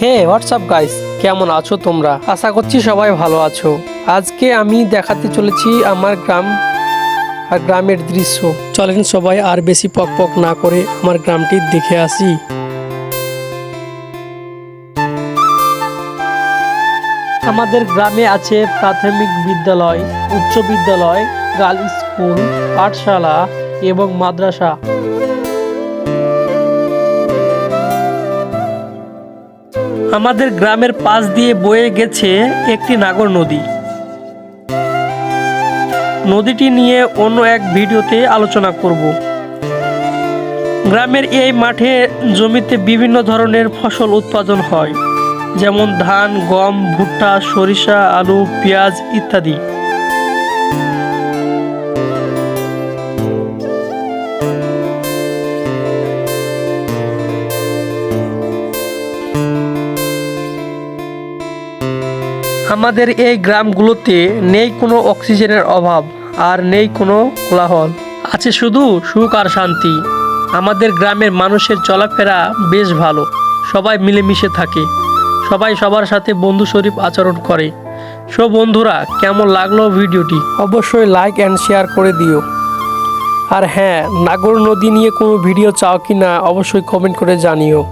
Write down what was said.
হে WhatsApp guys কেমন আছো তোমরা? আশা করছি সবাই ভালো আছো। আজকে আমি দেখাতে চলেছি আমার গ্রাম আর গ্রামের দৃশ্য। চলেন সবাই আর বেশি পক পক না করে আমার গ্রামটি দেখে আসি। আমাদের গ্রামে আছে প্রাথমিক বিদ্যালয়, উচ্চ বিদ্যালয়, গার্লস স্কুল, পাঠশালা এবং মাদ্রাসা। আমাদের গ্রামের পাশ দিয়ে বয়ে গেছে একটি নাগর নদী। নদীটি নিয়ে অন্য এক ভিডিওতে আলোচনা করব। গ্রামের এই মাঠে জমিতে বিভিন্ন ধরনের ফসল উৎপাদন হয়, যেমন ধান, গম, ভুট্টা, সরিষা, আলু, পেঁয়াজ ইত্যাদি। আমাদের এই গ্রামগুলোতে নেই কোনো অক্সিজেনের অভাব আর নেই কোনো কোলাহল। আছে শুধু সুখ আর শান্তি। আমাদের গ্রামের মানুষের চলাফেরা বেশ ভালো। সবাই মিলেমিশে থাকে। সবাই সবার সাথে বন্ধু শরীফ আচরণ করে। সো বন্ধুরা, কেমন লাগল ভিডিওটি? অবশ্যই লাইক অ্যান্ড শেয়ার করে দিও। আর হ্যাঁ নাগর নদী নিয়ে কোনো ভিডিও চাও কি না অবশ্যই কমেন্ট করে জানিও।